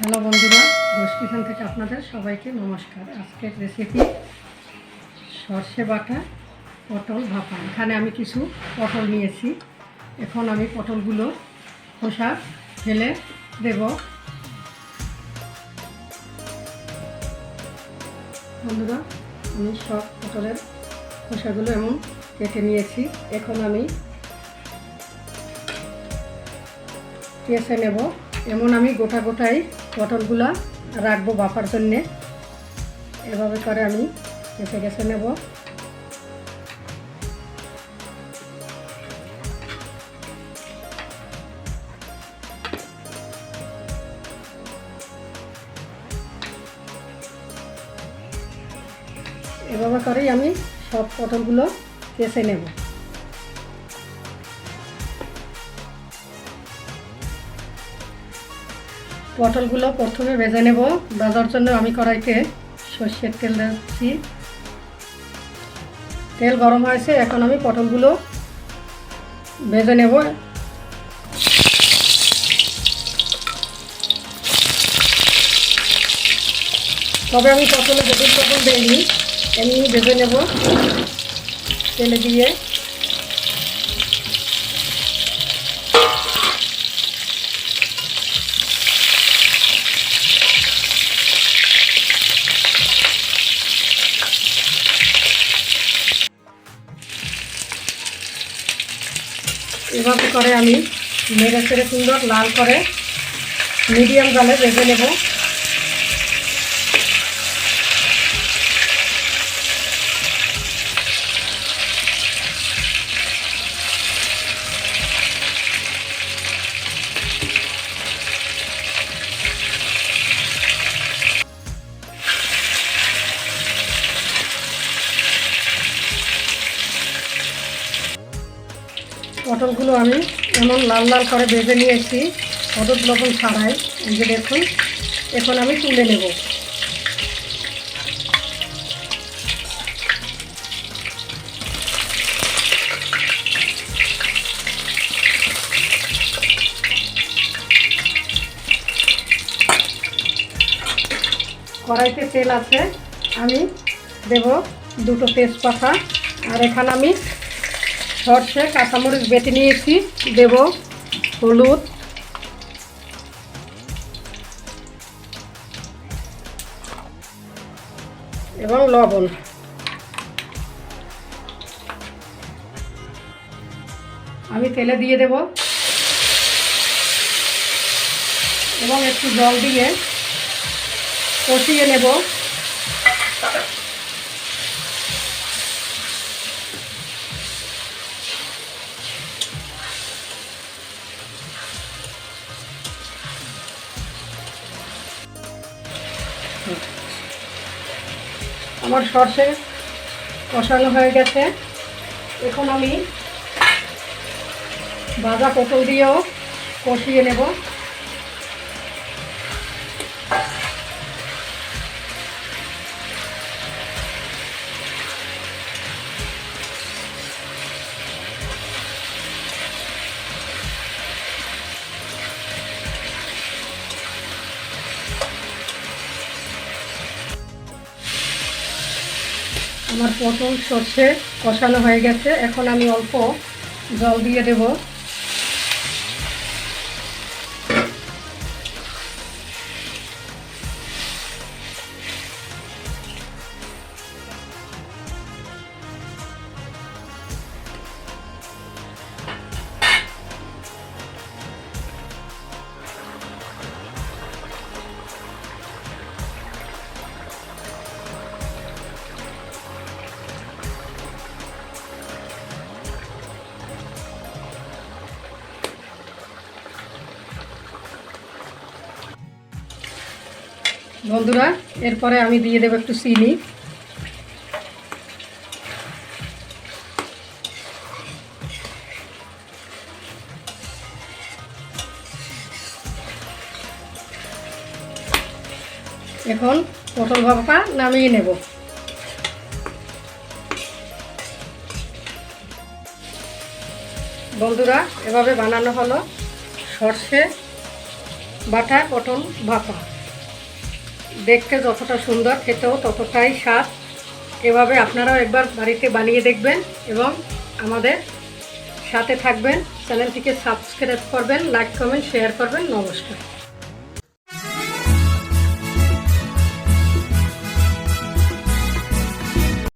Hello বন্ধুরা ঘোষ থেকে আপনাদের সবাইকে নমস্কার। আজকের রেসিপি সর্ষে বাটা, পটল ভাপা। এখানে আমি কিছু পটল নিয়েছি। এখন আমি পটলগুলো খোসা ফেলে দেব। বন্ধুরা, আমি সব পটলের খোসাগুলো এমন কেটে নিয়েছি। এখন আমি কেসে নেব। এমন আমি গোটা গোটাই পটলগুলা রাখব বাপার জন্যে। এভাবে করে আমি কেসে কেসে নেব। এভাবে করেই আমি সব পটলগুলো কেসে নেব। পটলগুলো প্রথমে ভেজে নেব। ভাজার জন্য আমি কড়াইতে সর্ষের তেল দিচ্ছি। তেল গরম হয়েছে, এখন আমি পটলগুলো ভেজে নেব। তবে আমি পটলে বেগুন পটল দিইনি, এমনি ভেজে নেব। তেলে দিয়ে এভাবে করে আমি মেরে সেরে সুন্দর লাল করে মিডিয়াম জালে ভেজে নেব। পটলগুলো আমি এমন লাল লাল করে ভেজে নিয়েছি, হলুদ লবণ ছাড়াই। এই যে দেখুন, এখন আমি তুলে নেব। কড়াইতে তেল আছে, আমি দেব দুটো তেজপাতা। আর এখানে আমি সর্ষে, কাঁচামরিচ বেটে নিয়েছি, দেব হলুদ। এবং লবণ। আমি তেলে দিয়ে দেব। এবং একটু জল দিয়ে কষিয়ে নেব। আমার সর্ষে কষানো হয়ে গেছে। এখন আমি বাজা পটল দিয়েও কষিয়ে নেব। আমার পটল সর্ষে কষানো হয়ে গেছে। এখন আমি অল্প জল দিয়ে দেব। বন্ধুরা, এরপরে আমি দিয়ে দেবো একটু চিনি। এখন পটল ভাপা নামিয়ে নেব। বন্ধুরা, এভাবে বানানো হলো সর্ষে বাটা পটল ভাপা। দেখতে যতটা সুন্দর, খেতেও ততটাই স্বাদ। এভাবে আপনারাও একবার বাড়িতে বানিয়ে দেখবেন এবং আমাদের সাথে থাকবেন। চ্যানেলটিকে সাবস্ক্রাইব করবেন, লাইক, কমেন্ট, শেয়ার করবেন। নমস্কার।